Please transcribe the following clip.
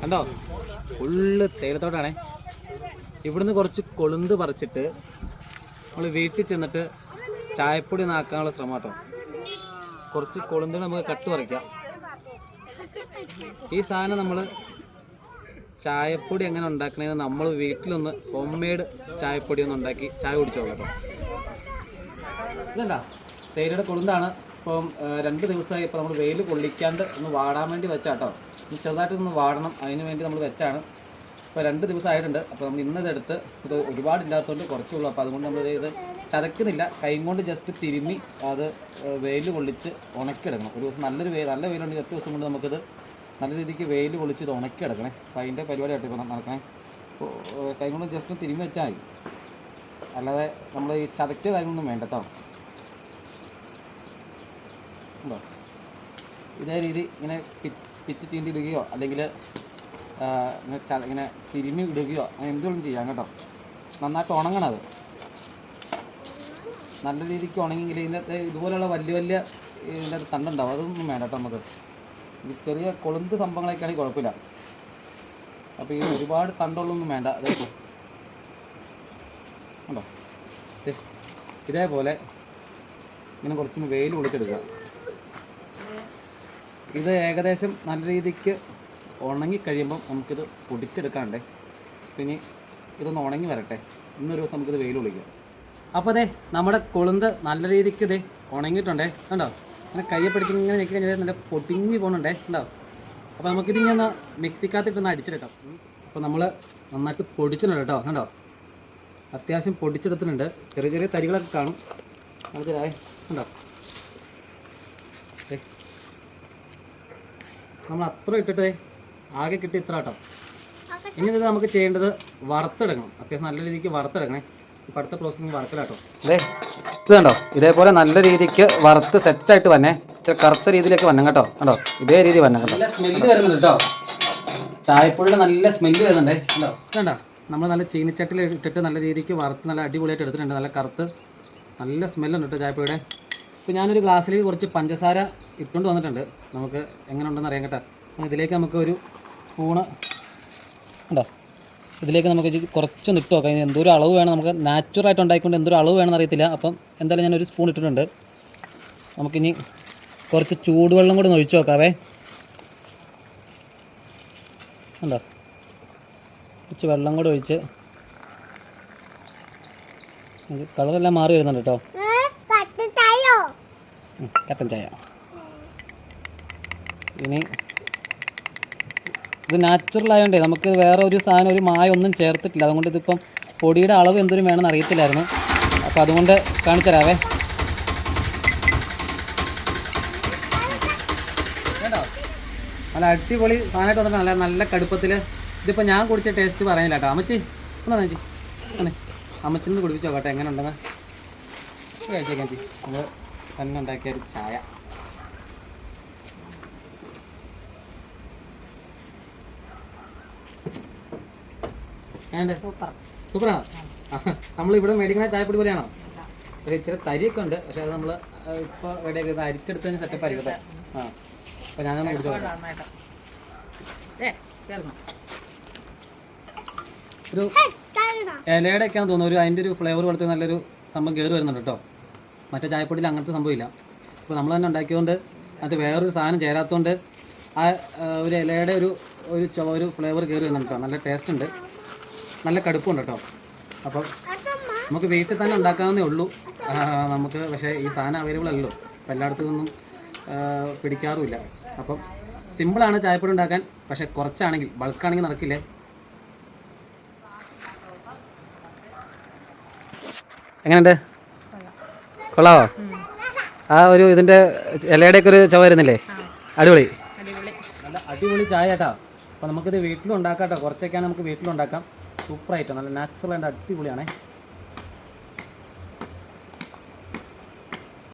കണ്ടോ? ഫുള്ള് തേയിലത്തോട്ടാണേ. ഇവിടുന്ന് കുറച്ച് കൊളുന്ത് പറിച്ചിട്ട് നമ്മൾ വീട്ടിൽ ചെന്നിട്ട് ചായപ്പൊടി നാക്കാനുള്ള ശ്രമം കേട്ടോ. കുറച്ച് കൊളുന്ത് നമുക്ക് കട്ട് പറിക്കാം. ഈ സാധനം നമ്മൾ ചായപ്പൊടി എങ്ങനെ ഉണ്ടാക്കണേന്ന് നമ്മൾ വീട്ടിലൊന്ന് ഹോം മെയ്ഡ് ചായപ്പൊടി ഒന്ന് ഉണ്ടാക്കി ചായ കുടിച്ചോ കേട്ടോ. ഇതെന്താ? തേയിലയുടെ കൊളുന്താണ്. ഇപ്പം രണ്ട് ദിവസമായി ഇപ്പോൾ നമ്മൾ വെയിൽ കൊള്ളിക്കാണ്ട് ഒന്ന് വാടാൻ വേണ്ടി വെച്ചാട്ടോ. ചെറുതായിട്ടൊന്ന് വാടണം. അതിന് വേണ്ടി നമ്മൾ വെച്ചാണ്. ഇപ്പോൾ രണ്ട് ദിവസമായിട്ടുണ്ട് അപ്പോൾ നമ്മൾ ഇന്നതെടുത്ത് ഇത് ഒരുപാട് ഇല്ലാത്തതുകൊണ്ട് കുറച്ചുള്ളൂ. അപ്പോൾ അതുകൊണ്ട് നമ്മൾ ഇത് ചതക്കുന്നില്ല കൈയും കൊണ്ട് ജസ്റ്റ് തിരുമ്മി അത് വെയിൽ കൊള്ളിച്ച് ഉണക്കിയെടുക്കണം. ഒരു ദിവസം നല്ലൊരു വെയിൽ നല്ല വെയിലുണ്ടെങ്കിൽ എട്ട് ദിവസം കൊണ്ട് നമുക്കിത് നല്ല രീതിക്ക് വെയിൽ കൊള്ളിച്ച് ഇത് ഉണക്കിയെടുക്കണേ. അപ്പോൾ അതിന്റെ പരിപാടിയായിട്ട് ഇപ്പോൾ നടക്കണേ. അപ്പോൾ കൈ കൊണ്ട് ജസ്റ്റ് തിരുമ്മി വെച്ചാൽ മതി. അല്ലാതെ നമ്മൾ ഈ ചതക്കിയ കാര്യങ്ങളൊന്നും വേണ്ട കേട്ടോ ഉണ്ടോ? ഇതേ രീതി ഇങ്ങനെ പിച്ച് ചീന്തി ഇടുകയോ അല്ലെങ്കിൽ ഇങ്ങനെ തിരുമ്മി ഇടുകയോ അങ്ങനെ എന്തുകൊണ്ടും ചെയ്യാം കേട്ടോ. നന്നായിട്ട് ഉണങ്ങണം അത്. നല്ല രീതിക്ക് ഉണങ്ങിയെങ്കിൽ ഇതിന്റെ ഇതുപോലെയുള്ള വലിയ വലിയ ഇതിന്റെ തണ്ടുണ്ടാവും അതൊന്നും വേണ്ട കേട്ടോ നമുക്ക്. ഈ ചെറിയ കൊളുന്ത് സംഭവങ്ങളൊക്കെ ആണെങ്കിൽ കുഴപ്പമില്ല. അപ്പോൾ ഈ ഒരുപാട് തണ്ടുള്ളൊന്നും വേണ്ട. അതെ ഉണ്ടോ ഇതേപോലെ ഇങ്ങനെ കുറച്ചൊന്ന് വെയിൽ ഒളിച്ചെടുക്കുക. ഇത് ഏകദേശം നല്ല രീതിക്ക് ഉണങ്ങി കഴിയുമ്പം നമുക്കിത് പൊടിച്ചെടുക്കാണ്ടേ പിന്നെ ഇതൊന്ന് ഉണങ്ങി വരട്ടെ. ഇന്നൊരു ദിവസം നമുക്കിത് വെയിൽ ഒളിക്കാം അപ്പോൾ അതെ നമ്മുടെ കൊളുന്ത് നല്ല രീതിക്ക് ഇതേ ഉണങ്ങിയിട്ടുണ്ടേ. കണ്ടോ? അങ്ങനെ കയ്യെ ഇങ്ങനെ ഞെക്കി കഴിഞ്ഞാൽ നല്ല പൊടിഞ്ഞു പോകുന്നുണ്ടേ കണ്ടോ? അപ്പോൾ നമുക്കിത് ഇങ്ങനെ ഒന്ന് മിക്സിക്കകത്തിട്ടൊന്ന് അടിച്ചെടുക്കാം. അപ്പോൾ നമ്മൾ നന്നായിട്ട് പൊടിച്ചിട്ടുണ്ട് കേട്ടോ. കണ്ടോ? അത്യാവശ്യം പൊടിച്ചെടുത്തിട്ടുണ്ട്. ചെറിയ ചെറിയ തരികളൊക്കെ കാണും. മനസ്സിലായേ കണ്ടോ? നമ്മൾ അത്ര ഇട്ടിട്ട് ആകെ കിട്ടി ഇത്ര കേട്ടോ ഇനി ഇത് നമുക്ക് ചെയ്യേണ്ടത് വറുത്തെടുക്കണം. അത്യാവശ്യം നല്ല രീതിക്ക് വറുത്തെടുക്കണേ. ഇപ്പം അടുത്ത പ്രോസസ്സിങ് വറുത്തിലാട്ടോ അതെ ഇത് കണ്ടോ? ഇതേപോലെ നല്ല രീതിക്ക് വറുത്ത് സെറ്റായിട്ട് വന്നേ. ഇച്ചിരി കറുത്ത രീതിയിലേക്ക് വന്നു കേട്ടോ. കണ്ടോ? ഇതേ രീതി വന്നു കേട്ടോ. നല്ല സ്മെല്ല് വരുന്നുണ്ട് കേട്ടോ ചായപ്പൊടിയുടെ നല്ല സ്മെല്ല് വരുന്നുണ്ടേ. കണ്ടോ? കണ്ടോ? നമ്മൾ നല്ല ചീനിച്ചട്ടിൽ ഇട്ടിട്ട് നല്ല രീതിക്ക് വറുത്ത് നല്ല അടിപൊളിയായിട്ട് എടുത്തിട്ടുണ്ട്. നല്ല കറുത്ത് നല്ല സ്മെല്ലുണ്ട് കേട്ടോ ചായപ്പൊടിയുടെ. ഇപ്പോൾ ഞാനൊരു ഗ്ലാസ്സിലേക്ക് കുറച്ച് പഞ്ചസാര ഇട്ടുകൊണ്ട് വന്നിട്ടുണ്ട്. നമുക്ക് എങ്ങനെ ഉണ്ടെന്ന് അറിയാൻ കേട്ടോ. അപ്പോൾ ഇതിലേക്ക് നമുക്ക് ഒരു സ്പൂണ് ഉണ്ടോ? ഇതിലേക്ക് നമുക്ക് കുറച്ച് നിട്ട് നോക്കാം. ഇനി എന്തോരം അളവ് വേണം. നമുക്ക് നാച്ചുറായിട്ട് ഉണ്ടായിക്കൊണ്ട് എന്തൊരു അളവ് വേണമെന്ന് അറിയത്തില്ല അപ്പം എന്തായാലും ഞാനൊരു സ്പൂൺ ഇട്ടിട്ടുണ്ട്. നമുക്കിനി കുറച്ച് ചൂടുവെള്ളം കൂടി ഒഴിച്ച് നോക്കാവേ. ഉണ്ടോ? കുറച്ച് വെള്ളം കൂടി ഒഴിച്ച് കളറെല്ലാം മാറി വരുന്നുണ്ട് കേട്ടോ. കട്ടൻ ചായ ഇനി ഇത് നാച്ചുറൽ ആയതുകൊണ്ടേ നമുക്ക് വേറെ ഒരു സാധനം ഒരു മായ ഒന്നും ചേർത്തിട്ടില്ല. അതുകൊണ്ട് ഇതിപ്പം പൊടിയുടെ അളവ് എന്തൊരു വേണമെന്ന് അറിയത്തില്ലായിരുന്നു. അപ്പോൾ അതുകൊണ്ട് കാണിച്ചു തരാവേ കേട്ടോ? നല്ല അടിപൊളി സാധനമായിട്ട് വന്നിട്ട് നല്ല നല്ല കടുപ്പത്തിൽ ഇതിപ്പോൾ ഞാൻ കുടിച്ച ടേസ്റ്റ് പറയുന്നില്ല കേട്ടോ. അമ്മച്ചി ഒന്ന് അമ്മച്ചി. അമ്മച്ചിന്ന് കുടിപ്പിച്ച് നോക്കട്ടെ എങ്ങനെ ഉണ്ടെന്ന് കഴിച്ചേക്കാം ചേച്ചി നമ്മൾ തന്നെ ഉണ്ടാക്കിയ ഒരു ചായ. സൂപ്പറാണ്? സൂപ്പറാണോ നമ്മൾ ഇവിടെ മേടിക്കുന്ന ചായപ്പൊടി പോലെയാണോ? ഒരു ഇച്ചിരി തരിയൊക്കെ ഉണ്ട് പക്ഷെ അത് നമ്മൾ ഇപ്പോൾ റെഡിയാക്കി അരിച്ചെടുത്ത് കഴിഞ്ഞാൽ സെറ്റപ്പ് ആയിരിക്കട്ടെ ആ അപ്പോൾ ഞാനൊന്ന് കുടിച്ചോ ഒരു ഇലയുടെ ഒക്കെയാണെന്ന് തോന്നുന്നു ഒരു അതിന്റെ ഒരു ഫ്ലേവർ കൊടുത്ത് നല്ലൊരു സംഭവം കയറി വരുന്നുണ്ട് കേട്ടോ. മറ്റേ ചായപ്പൊടിയിൽ അങ്ങനത്തെ സംഭവമില്ല. അപ്പോൾ നമ്മൾ തന്നെ ഉണ്ടാക്കിയതുകൊണ്ട് അത് വേറൊരു സാധനം ചേരാത്തതുകൊണ്ട് ആ ഒരു ഇലയുടെ ഒരു ഒരു ചോ ഒരു ഫ്ലേവർ കയറി വന്നിട്ട് കേട്ടോ. നല്ല ടേസ്റ്റ് ഉണ്ട്. നല്ല കടുപ്പുണ്ട് കേട്ടോ. അപ്പം നമുക്ക് വീട്ടിൽ തന്നെ ഉണ്ടാക്കാവുന്നേ ഉള്ളൂ. നമുക്ക് പക്ഷേ ഈ സാധനം അവൈലബിൾ അല്ലല്ലോ. അപ്പോൾ എല്ലായിടത്തു നിന്നും പിടിക്കാറുമില്ല. അപ്പം സിമ്പിളാണ് ചായപ്പൊടി ഉണ്ടാക്കാൻ. പക്ഷേ കുറച്ചാണെങ്കിൽ ബൾക്കാണെങ്കിൽ നടക്കില്ലേ? എങ്ങനെയുണ്ട്? കൊള്ളാവോ? ആ ഒരു ഇതിന്റെ ഇലയുടെയൊക്കെ ഒരു ചവ വരുന്നില്ലേ? അടിപൊളി. നല്ല അടിപൊളി ചായ കേട്ടോ. അപ്പോൾ നമുക്കിത് വീട്ടിലും ഉണ്ടാക്കാം കേട്ടോ. കുറച്ചൊക്കെയാണ് നമുക്ക് വീട്ടിലും ഉണ്ടാക്കാം സൂപ്പറായിട്ട്. നല്ല നാച്ചുറൽ ആൻഡ് അടിപൊളിയാണേ.